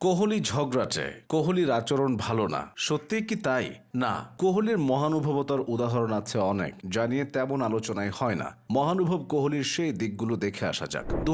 কোহলি ঝগড়াটে কোহলির আচরণ ভালো না। সত্যি কি তাই? না। কোহলির মহানুভবতার উদাহরণ আছে অনেক, যা নিয়ে তেমন আলোচনায় হয় না। মহানুভব কোহলির সেই দিকগুলো দেখে আসা যাক। দু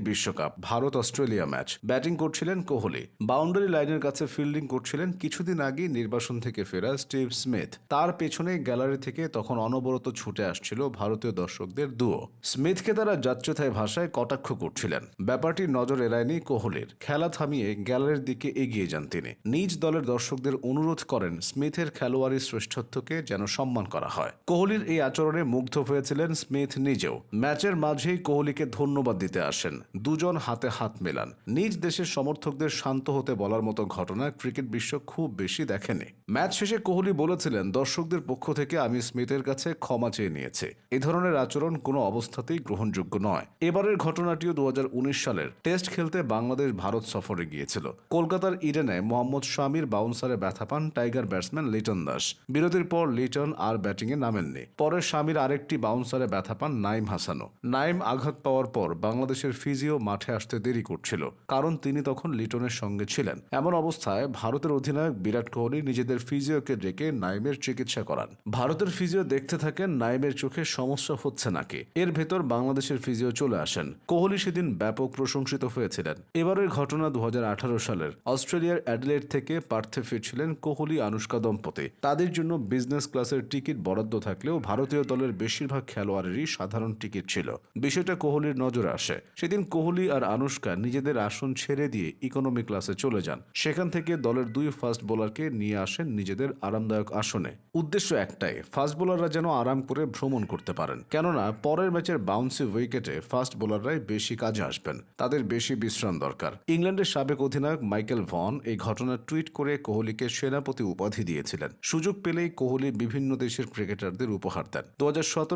বিশ্বকাপ ভারত অস্ট্রেলিয়া ম্যাচ। ব্যাটিং করছিলেন কোহলি। বাউন্ডারি লাইনের কাছে ফিল্ডিং করছিলেন কিছুদিন আগে নির্বাসন থেকে ফেরা স্টিভ স্মিথ। তার পেছনে গ্যালারি থেকে তখন অনবরত ছুটে আসছিল ভারতীয় দর্শকদের দুও স্মিথকে তারা যাচ্ছেতায় ভাষায় কটাক্ষ করছিলেন। ব্যাপারটি নজর এড়ায়নি কোহলির। খেলা থামিয়ে গ্যালারির দিকে এগিয়ে যান তিনি। নিজ দলের দর্শকদের অনুরোধ করেন স্মিথের খেলোয়াড়ি শ্রেষ্ঠত্বকে যেন সম্মান করা হয়। কোহলির এই আচরণে মুগ্ধ হয়েছিলেন স্মিথ নিজেও। ম্যাচের মাঝেই কোহলিকে ধন্যবাদ দিতে আসেন। দুজন হাতে হাত মেলান। নিজ দেশের সমর্থকদের শান্ত হতে বলার মতো ঘটনা ক্রিকেট বিশ্ব খুব বেশি দেখেনি। ম্যাচ শেষে কোহলি বলেছিলেন, দর্শকদের পক্ষ থেকে আমি স্মিথের কাছে ক্ষমা চেয়ে নিয়েছি। এ ধরনের আচরণ কোনো অবস্থাতেই গ্রহণযোগ্য নয়। এবারের ঘটনাটিও দু হাজার উনিশ সালের। টেস্ট খেলতে বাংলাদেশ ভারত সফরে গিয়েছিল। কলকাতার ইডেনে মোহাম্মদ শামির বাউন্সারে ব্যথা পান টাইগার ব্যাটসম্যান লিটন দাস। বিরতির পর লিটন আর ব্যাটিংয়ে নামেননি। পরে শামির আরেকটি বাউন্সারে ব্যথা পান নাইম হাসানও। নাইম আঘাত পাওয়ার পর বাংলাদেশের ফিজিও মাঠে আসতে দেরি করছিল, কারণ তিনি তখন লিটনের সঙ্গে ছিলেন। এমন অবস্থায় ভারতের অধিনায়ক বিরাট কোহলি নিজেদের ফিজিওকে ডেকে নাইমের চিকিৎসা করান। ভারতের ফিজিও দেখতে থাকেন, নাইমের চোখে সমস্যা হচ্ছে নাকি? এর ভেতর বাংলাদেশের ফিজিও চলে আসেন। কোহলি সেদিন ব্যাপক প্রশংসিত হয়েছিলেন। এবারের ঘটনা দু হাজার আঠারো সালের অস্ট্রেলিয়ার অ্যাডলেট থেকে পার্থে ফিরছিলেন কোহলি আনুষ্কা দম্পতি। তাদের জন্য বিজনেস ক্লাসের টিকিট বরাদ্দ থাকলেও ভারতীয় দলের বেশিরভাগ খেলোয়াড়েরই সাধারণ টিকিট ছিল। বিষয়টা কোহলির নজরে আসে। সেদিন কোহলি আর আনুষ্কা নিজেদের আসন ছেড়ে দিয়ে ইকোনমি ক্লাসে চলে যান। সেখান থেকে দলের দুই ফাস্ট বোলারকে নিয়ে আসেন নিজেদের আরামদায়ক আসনে। উদ্দেশ্য একটাই ফাস্ট বোলাররা যেন আরাম করে ভ্রমণ করতে পারেন। কেননা, পরের ম্যাচের বাউন্সি উইকেটে ফাস্ট বোলাররাই বেশি কাজে আসবেন। তাদের বেশি বিশ্রাম দরকার। ইংল্যান্ডের সাবেক অধিনায়ক মাইকেল ভন এই ঘটনা টুইট করে কোহলিকে সেনাপতি উপাধি দিয়েছিলেন। সুযোগ পেলেই কোহলি বিভিন্ন দেশের ক্রিকেটারদের উপহার দেন। দু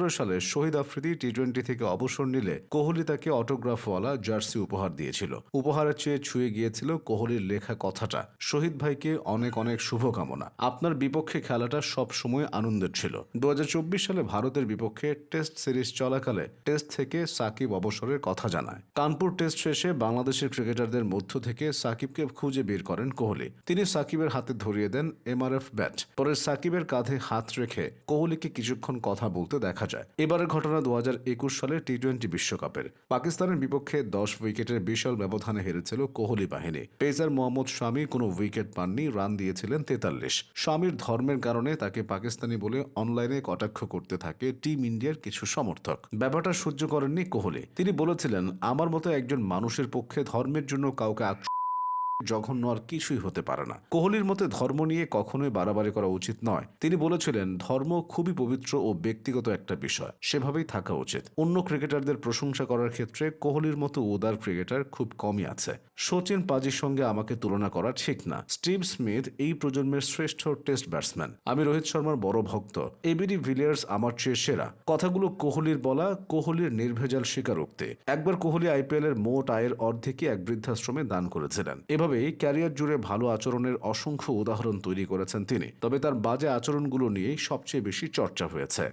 সালে শহীদ আফ্রিদি টি টোয়েন্টি থেকে অবসর নিলে কোহলি তাকে অটোগ্রাফওয়ালা জার্সি উপহার দিয়েছিল। উপহারের চেয়ে ছুঁয়ে গিয়েছিল কোহলির লেখা কথাটা। শহীদ ভাইকে অনেক অনেক শুভকামনা। আপনার বিপক্ষে খেলাটা সব সময় আনন্দের ছিল। দু হাজার চব্বিশ সালে ভারতের বিপক্ষে টেস্ট সিরিজ চলাকালে টেস্ট থেকে সাকিব অবসরের কথা জানায়। কানপুর টেস্ট শেষে বাংলাদেশের ক্রিকেটারদের মধ্য থেকে সাকিবকে খুঁজে বের করেন কোহলি। তিনি সাকিবের হাতে ধরিয়ে দেন এমআরএফ ব্যাট। পরে সাকিবের কাঁধে হাত রেখে কোহলিকে কিছুক্ষণ কথা বলতে দেখা যায়। এবারের ঘটনা দু সালের টি টোয়েন্টি বিশ্বকাপের। পাকিস্তানের বিপক্ষে দশ উইকেটের বিশাল ব্যবধানে হেরেছিল কোহলি বাহিনী। পেসার মোহাম্মদ শামী কোনো উইকেট পাননি, রান দিয়েছিলেন তেতাল্লিশ। স্বামীর ধর্মের কারণে তাকে পাকিস্তানি বলে অনলাইনে কটাক্ষ করতে থাকে টিম ইন্ডিয়ার কিছু সমর্থক। ব্যাপারটা সহ্য করেননি কোহলি। তিনি বলেছিলেন, আমার মতো একজন মানুষের পক্ষে ধর্মের জন্য কাউকে আক্রমণ জঘন্য আর কিছুই হতে পারে না। কোহলির মতে ধর্ম নিয়ে কখনোই বাড়াবাড়ি করা উচিত নয়। তিনি বলেছিলেন, ধর্ম খুবই পবিত্র ও ব্যক্তিগত একটা বিষয়, সেভাবেই থাকা উচিত। অন্য ক্রিকেটারদের প্রশংসা করার ক্ষেত্রে কোহলির মতো উদার ক্রিকেটার খুব কমই আছে। সচিন পাজির সঙ্গে আমাকে তুলনা করা ঠিক না। স্টিভ স্মিথ এই প্রজন্মের শ্রেষ্ঠ টেস্ট ব্যাটসম্যান। আমি রোহিত শর্মার বড় ভক্ত। এবিডি ভিলিয়ার্স আমার চেয়ে সেরা। কথাগুলো কোহলির বলা, কোহলির নির্ভেজাল স্বীকারোক্তি। একবার কোহলি আইপিএল এর মোট আয়ের অর্ধেকই এক বৃদ্ধাশ্রমে দান করেছিলেন। এভাবেই ক্যারিয়ার জুড়ে ভালো আচরণের অসংখ্য উদাহরণ তৈরি করেছেন তিনি, তবে তার বাজে আচরণগুলো নিয়েই সবচেয়ে বেশি চর্চা হয়েছে।